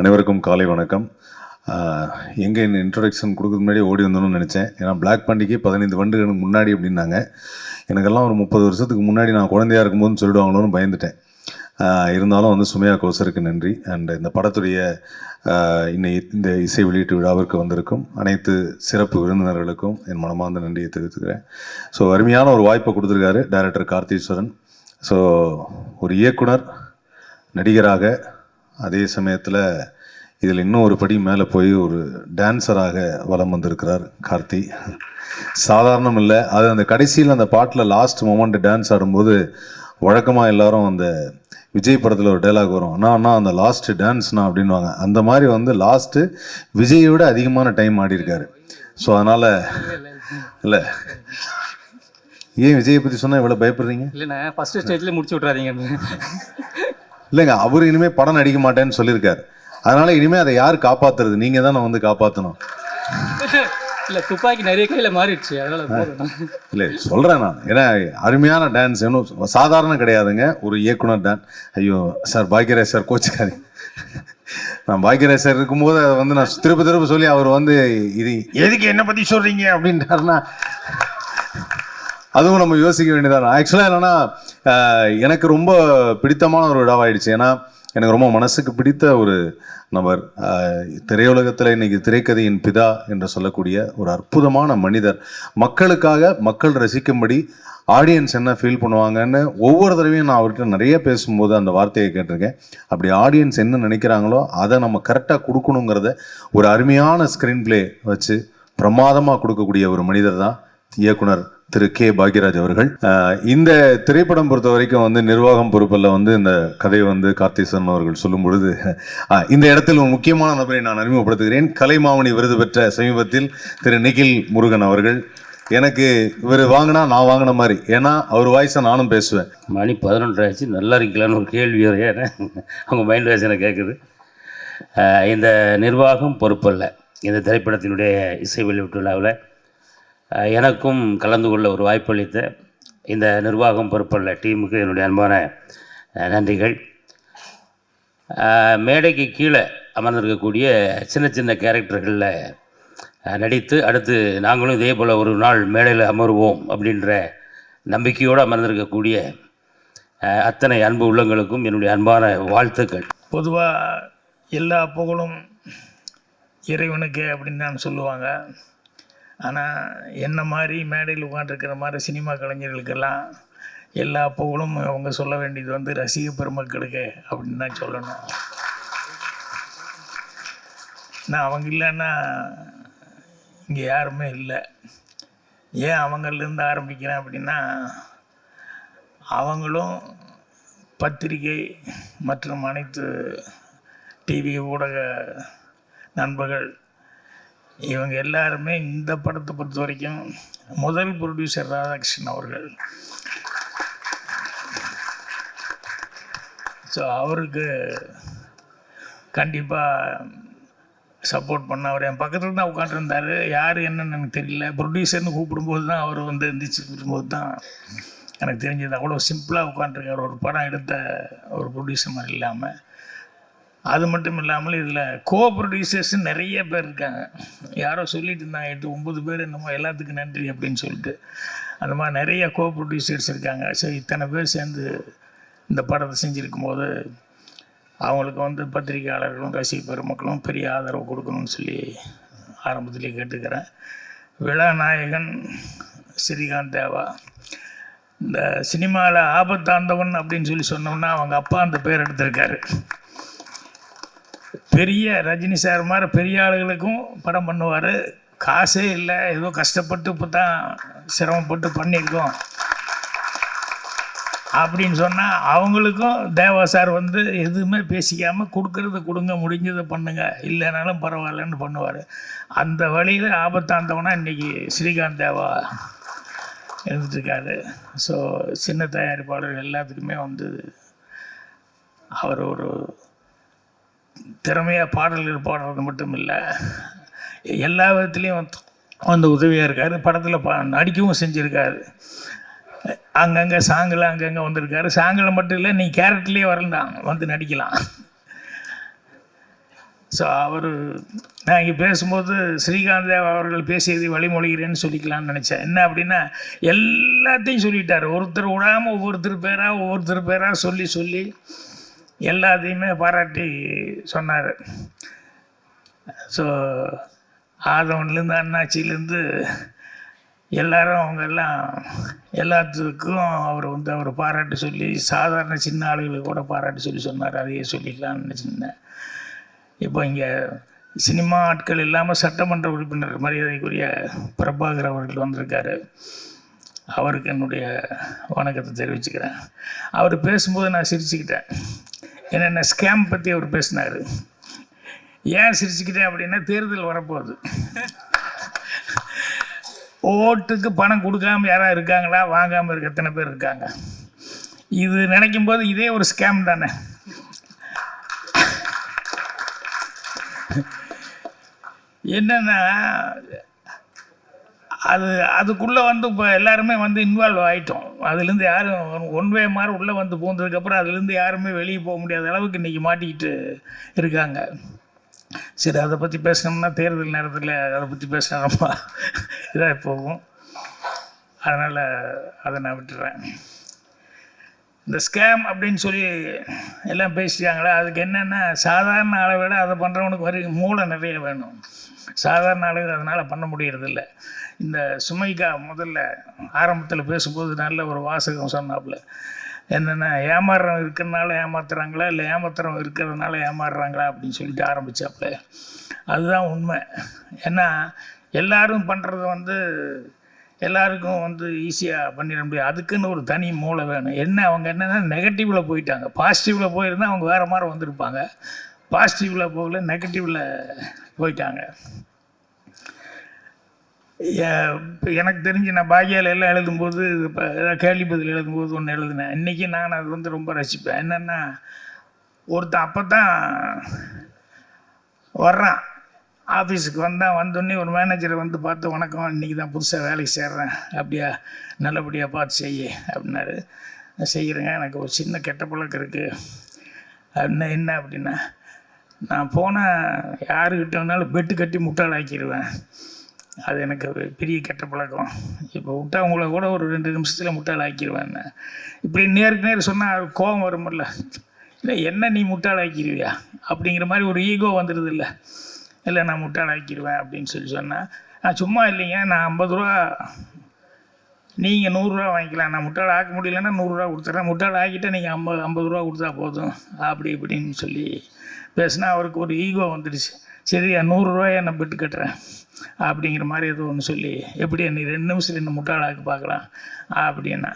அனைவருக்கும் காலை வணக்கம். எங்கே இந்த இன்ட்ரொடக்ஷன் கொடுக்குறது முன்னாடி ஓடி வந்தணும்னு நினச்சேன். ஏன்னா பிளாக் பண்டிகை பதினைந்து வருடங்களுக்கு முன்னாடி அப்படின்னாங்க. எனக்கெல்லாம் ஒரு முப்பது வருஷத்துக்கு முன்னாடி நான் குழந்தையா இருக்கும்போதுன்னு சொல்லிடுவாங்களோன்னு பயந்துட்டேன். இருந்தாலும் வந்து சுமையா கோசருக்கு நன்றி. அண்ட் இந்த படத்துடைய இன்னை இந்த இசை வெளியீட்டு விழாவிற்கு வந்திருக்கும் அனைத்து சிறப்பு விருந்தினர்களுக்கும் என் மனமார்ந்த நன்றியை தெரிவித்துக்கிறேன். ஸோ அருமையான ஒரு வாய்ப்பை கொடுத்துருக்காரு டைரக்டர் கார்த்தீஸ்வரன் ஸோ ஒரு இயக்குனர் நடிகராக அதே சமயத்தில் இதில் இன்னும் ஒரு படி மேலே போய் ஒரு டான்ஸராக வலம் வந்திருக்கிறார் கார்த்தி. சாதாரணம் இல்லை அது அந்த கடைசியில் அந்த பாட்டில் லாஸ்ட் மொமெண்ட் டான்ஸ் ஆடும்போது வழக்கமாக எல்லாரும் அந்த விஜய் படத்தில் ஒரு டைலாக் வரும். அண்ணா அண்ணா அந்த லாஸ்ட்டு டான்ஸ்ண்ணா அப்படின்வாங்க அந்த மாதிரி வந்து லாஸ்ட்டு விஜயை விட அதிகமான டைம் ஆடியிருக்காரு. ஸோ அதனால் இல்லை. ஏன் விஜயை பற்றி சொன்னால் இவ்வளோ பயப்படுறீங்க? இல்லைண்ணா ஃபஸ்ட்டு ஸ்டேஜ்லேயே முடிச்சு விட்றாதீங்க இல்லைங்க அவர் இனிமேல் படம் நடிக்க மாட்டேன்னு சொல்லியிருக்காரு. அதனால இனிமேல் அதை யார் காப்பாத்துறது? நீங்கள் தான் வந்து காப்பாற்றணும் இல்லை துப்பாக்கி நிறைய கையில் மாறிடுச்சு அதனால இல்லை சொல்கிறேன் நான். ஏன்னா அருமையான டான்ஸ் இன்னும் சாதாரண கிடையாதுங்க. ஒரு இயக்குனர் டான் ஐயோ சார் பாக்யராஜ் சார் கோச்சுக்காரி நான் பாக்யராஜ் சார் இருக்கும்போது அதை வந்து நான் திரும்ப திரும்ப சொல்லி அவர் வந்து இது எதுக்கு என்ன பற்றி சொல்கிறீங்க அப்படின்ட்டாருன்னா அதுவும் நம்ம யோசிக்க வேண்டியதான் ஆக்சுவலாக என்னன்னா எனக்கு ரொம்ப பிடித்தமான ஒரு இடமாயிடுச்சு ஏன்னா எனக்கு ரொம்ப மனசுக்கு பிடித்த ஒரு நபர் திரையுலகத்தில் இன்னைக்கு திரைக்கதையின் பிதா என்று சொல்லக்கூடிய ஒரு அற்புதமான மனிதர். மக்களுக்காக மக்கள் ரசிக்கும்படி ஆடியன்ஸ் என்ன ஃபீல் பண்ணுவாங்கன்னு ஒவ்வொரு தடவையும் நான் அவர்கிட்ட நிறைய பேசும்போது அந்த வார்த்தையை கேட்டிருக்கேன். அப்படி ஆடியன்ஸ் என்ன நினைக்கிறாங்களோ அதை நம்ம கரெக்டாக கொடுக்கணுங்கிறத ஒரு அருமையான ஸ்க்ரீன் ப்ளே வச்சு பிரமாதமாக கொடுக்கக்கூடிய ஒரு மனிதர் தான் இயக்குனர் திரு கே பாக்யராஜ் அவர்கள். இந்த திரைப்படம் பொறுத்த வரைக்கும் வந்து நிர்வாகம் பொறுப்பில் வந்து இந்த கதையை வந்து கார்த்திசன் அவர்கள் சொல்லும் பொழுது இந்த இடத்தில் ஒரு முக்கியமான நபரை நான் அறிமுகப்படுத்துகிறேன். கலைமாமணி விருது பெற்ற சமீபத்தில் திரு நிகில் முருகன் அவர்கள். எனக்கு இவர் வாங்கினா நான் வாங்கின மாதிரி. ஏன்னா அவர் வாய்ஸை நானும் பேசுவேன். மணி பதினொன்று ஆச்சு நல்லா இருக்கலான்னு ஒரு கேள்வி ஏன்னா அவங்க மைண்ட் வாய்ஸ் எனக்கு கேட்குது இந்த நிர்வாகம் பொறுப்பல்ல. இந்த திரைப்படத்தினுடைய இசை வெளியீட்டு விழாவில் எனக்கும் கலந்து கொள்ள ஒரு வாய்ப்பளித்த இந்த நிர்வாகம் பொறுப்பல்ல டீமுக்கு என்னுடைய அன்பான நன்றிகள். மேடைக்கு கீழே அமர்ந்திருக்கக்கூடிய சின்ன சின்ன கேரக்டர்களில் நடித்து அடுத்து நாங்களும் இதே போல் ஒரு நாள் மேடையில் அமருவோம் அப்படின்ற நம்பிக்கையோடு அமர்ந்திருக்கக்கூடிய அத்தனை அன்பு உள்ளங்களுக்கும் என்னுடைய அன்பான வாழ்த்துக்கள். பொதுவாக எல்லா புகழும் இறைவனுக்கே அப்படின்னு தான் சொல்லுவாங்க. ஆனால் என்ன மாதிரி மேடையில் உட்காந்துருக்கிற மாதிரி சினிமா கலைஞர்களுக்கெல்லாம் எல்லா புகழும் அவங்க சொல்ல வேண்டியது வந்து ரசிக பெருமக்களுக்கு அப்படின்னு தான் சொல்லணும். நான் அவங்க இல்லைன்னா இங்கே யாருமே இல்லை. ஏன் அவங்கள்லேருந்து ஆரம்பிக்கிறேன் அப்படின்னா அவங்களும் பத்திரிகை மற்றும் அனைத்து டிவி ஊடக நண்பர்கள் இவங்க எல்லாருமே இந்த படத்தை பொறுத்த வரைக்கும் முதல் ப்ரொடியூசர் ராதாகிருஷ்ணன் அவர்கள். ஸோ அவருக்கு கண்டிப்பாக சப்போர்ட் பண்ண அவர் என் பக்கத்தில் தான் உட்காந்துருந்தார் யார் என்னன்னு எனக்கு தெரியல. ப்ரொடியூசர்னு கூப்பிடும்போது தான் அவர் வந்து எந்திரிச்சு கூப்பிடும்போது தான் எனக்கு தெரிஞ்சது. அவ்வளோ சிம்பிளாக உட்காந்துருக்கார் ஒரு படம் எடுத்த ஒரு ப்ரொடியூசர் மாதிரி இல்லாமல் அது மட்டும் இல்லாமல் இதில் கோ ப்ரொடியூசர்ஸ் நிறைய பேர் இருக்காங்க. யாரோ சொல்லிட்டு இருந்தாங்க எட்டு ஒம்பது பேர் என்னமோ எல்லாத்துக்கும் நன்றி அப்படின்னு சொல்லிட்டு. அந்த மாதிரி நிறைய கோ ப்ரொடியூசர்ஸ் இருக்காங்க. ஸோ இத்தனை பேர் சேர்ந்து இந்த படத்தை செஞ்சுருக்கும் போது அவங்களுக்கு வந்து பத்திரிகையாளர்களும் ரசிக பெருமக்களும் பெரிய ஆதரவு கொடுக்கணும்னு சொல்லி ஆரம்பத்திலே கேட்டுக்கிறேன். விழா நாயகன் ஸ்ரீகாந்த் தேவா. இந்த சினிமாவில் ஆபத்தாந்தவன் அப்படின்னு சொல்லி சொன்னோம்னா அவங்க அப்பா அந்த பேர் எடுத்திருக்காரு. பெரிய ரஜினி சார் மாதிரி பெரிய ஆளுகளுக்கும் படம் பண்ணுவார். காசே இல்லை. ஏதோ கஷ்டப்பட்டு இப்போ தான் சிரமப்பட்டு பண்ணியிருக்கோம். அப்படின்னு சொன்னால் அவங்களுக்கும் தேவா சார் வந்து எதுவுமே பேசிக்காமல் கொடுக்கறது கொடுங்க முடிஞ்சதை பண்ணுங்க. இல்லைனாலும் பரவாயில்லன்னு பண்ணுவார். அந்த வழியில் ஆபத்தாந்தவனா இன்றைக்கி ஸ்ரீகாந்த் தேவா இருந்துட்டுருக்காரு ஸோ சின்ன தயாரிப்பாளர்கள் எல்லாத்துக்குமே வந்து அவர் ஒரு திறமையாக பாடல்கள் பாடுறது மட்டும் இல்லை எல்லா விதத்துலேயும் வந்து வந்து உதவியாக இருக்கார். படத்தில் பா நடிக்கவும் செஞ்சுருக்காரு. அங்கங்கே சாங்கில் அங்கங்கே வந்திருக்காரு. சாங்கில் மட்டும் இல்லை நீ கேரக்டர்லேயே வரலாம் வந்து நடிக்கலாம். ஸோ அவர் நான் இங்கே பேசும்போது ஸ்ரீகாந்த் தேவ் அவர்கள் பேசியதை வழிமொழிகிறேன்னு சொல்லிக்கலாம்னு நினச்சேன். என்ன அப்படின்னா எல்லாத்தையும் சொல்லிட்டார். ஒருத்தர் விடாமல் ஒவ்வொருத்தர் பேராக ஒவ்வொருத்தர் பேராக சொல்லி சொல்லி எல்லாத்தையுமே பாராட்டி சொன்னார். ஸோ ஆதவன்லேருந்து அண்ணாச்சிலேருந்து எல்லாரும் அவங்க எல்லாம் எல்லாத்துக்கும் அவர் வந்து அவர் பாராட்டு சொல்லி சாதாரண சின்ன ஆளுகளுக்கு கூட பாராட்டு சொல்லி சொன்னார். அதையே சொல்லிக்கலாம்னு நினச்சிருந்தேன். இப்போ இங்கே சினிமா ஆட்கள் இல்லாமல் சட்டமன்ற உறுப்பினர் மரியாதைக்குரிய பிரபாகர் அவர்கள் வந்திருக்காரு. அவருக்கு என்னுடைய வணக்கத்தை தெரிவிச்சுக்கிறேன். அவர் பேசும்போது நான் சிரிச்சுக்கிட்டேன். என்னென்ன ஸ்கேம் பற்றி அவர் பேசினார். ஏன் சிரிச்சுக்கிட்டேன் அப்படின்னா தேர்தல் வரப்போகுது. ஓட்டுக்கு பணம் கொடுக்காம யாராவது இருக்காங்களா? வாங்காமல் இருக்க எத்தனை பேர் இருக்காங்க? இது நினைக்கும் போது இதே ஒரு ஸ்கேம் தானே. என்னென்னா அது அதுக்குள்ளே வந்து இப்போ எல்லாருமே வந்து இன்வால்வ் ஆகிட்டோம் அதுலேருந்து யாரும் ஒன் வே மாதிரி உள்ளே வந்து போனதுக்கப்புறம் அதுலேருந்து யாருமே வெளியே போக முடியாத அளவுக்கு இன்றைக்கி மாட்டிக்கிட்டு இருக்காங்க. சரி அதை பற்றி பேசினோம்னா தேர்தல் நேரத்தில் அதை பற்றி பேசினா ரொம்ப இதாக போகும். அதனால் அதை நான் விட்டுறேன். இந்த ஸ்கேம் அப்படின்னு சொல்லி எல்லாம் பேசிட்டாங்களே? அதுக்கு என்னென்னா சாதாரண ஆளை விட அதை பண்ணுறவனுக்கு வரி மூளை நிறைய வேணும். சாதாரண ஆளுங்க அதனால் பண்ண முடியறதில்ல. இந்த சுமைகா முதல்ல ஆரம்பத்தில் பேசும்போது நல்ல ஒரு வாசகம் சொன்னாப்புல. என்னென்னா ஏமாறுறவன் இருக்கிறனால ஏமாத்துறாங்களா? இல்லை ஏமாத்துறவன் இருக்கிறதுனால ஏமாறுறாங்களா? அப்படின்னு சொல்லிட்டு ஆரம்பித்தாப்புல அதுதான் உண்மை. ஏன்னா எல்லாரும் பண்ணுறது வந்து எல்லாருக்கும் வந்து ஈஸியாக பண்ணிட முடியாது அதுக்குன்னு ஒரு தனி மூளை வேணும். என்ன அவங்க என்னென்னா நெகட்டிவில் போயிட்டாங்க. பாசிட்டிவில் போயிருந்தால் அவங்க வேறு மாதிரி வந்திருப்பாங்க. பாசிட்டிவில் போகல நெகட்டிவில் போயிட்டாங்க. எனக்கு தெரிஞ்சு நான் பாக்கியால் எல்லாம் எழுதும்போது இப்போ ஏதாவது கேள்வி பதில் எழுதும்போது ஒன்று எழுதினேன். இன்றைக்கி நான் அது வந்து ரொம்ப ரசிப்பேன். என்னென்னா ஒருத்தன் அப்போ தான் வர்றான். ஆஃபீஸுக்கு வந்தால் வந்தோடனே ஒரு மேனேஜரை வந்து பார்த்து வணக்கம் இன்றைக்கி தான் புதுசாக வேலைக்கு சேர்றேன். அப்படியா? நல்லபடியாக பார்த்து செய்ய. அப்படின்னாரு. நான் செய்கிறேங்க எனக்கு ஒரு சின்ன கெட்ட பழக்கம் இருக்குது அப்படின்னா என்ன? அப்படின்னா நான் போனால் யாருக்கிட்ட வேணாலும் பெட்டு கட்டி முட்டாளாக்கிடுவேன் அது எனக்கு பெரிய கெட்ட பழக்கம். இப்போ விட்டா உங்களை கூட ஒரு ரெண்டு நிமிஷத்தில் முட்டாள் ஆக்கிடுவேன் இப்படி நேருக்கு நேர் சொன்னால் கோபம் வரும்ல. இல்லை என்ன நீ முட்டாள் ஆக்கிடுவியா அப்படிங்கிற மாதிரி ஒரு ஈகோ வந்துடுது இல்லை இல்லை நான் முட்டாள் ஆக்கிடுவேன் அப்படின்னு சொல்லி சொன்னேன் நான் சும்மா இல்லைங்க நான் ஐம்பது ரூபா நீங்கள் நூறுரூவா வாங்கிக்கலாம். நான் முட்டாள் ஆக்க முடியலன்னா நூறுரூவா கொடுத்துட்றேன் முட்டாள் ஆக்கிட்டால் நீங்கள் ஐம்பது ஐம்பது ரூபா கொடுத்தா போதும் அப்படி இப்படின்னு சொல்லி பேசினா அவருக்கு ஒரு ஈகோ வந்துடுச்சு. சரியா நூறுரூவாயை நான் பெட்டு கட்டுறேன். அப்படிங்கிற மாதிரி ஏதோ ஒன்று சொல்லி எப்படி நீ ரெண்டு நிமிஷம் ரெண்டு முட்டாளாக்கு பார்க்கலாம் அப்படின்னா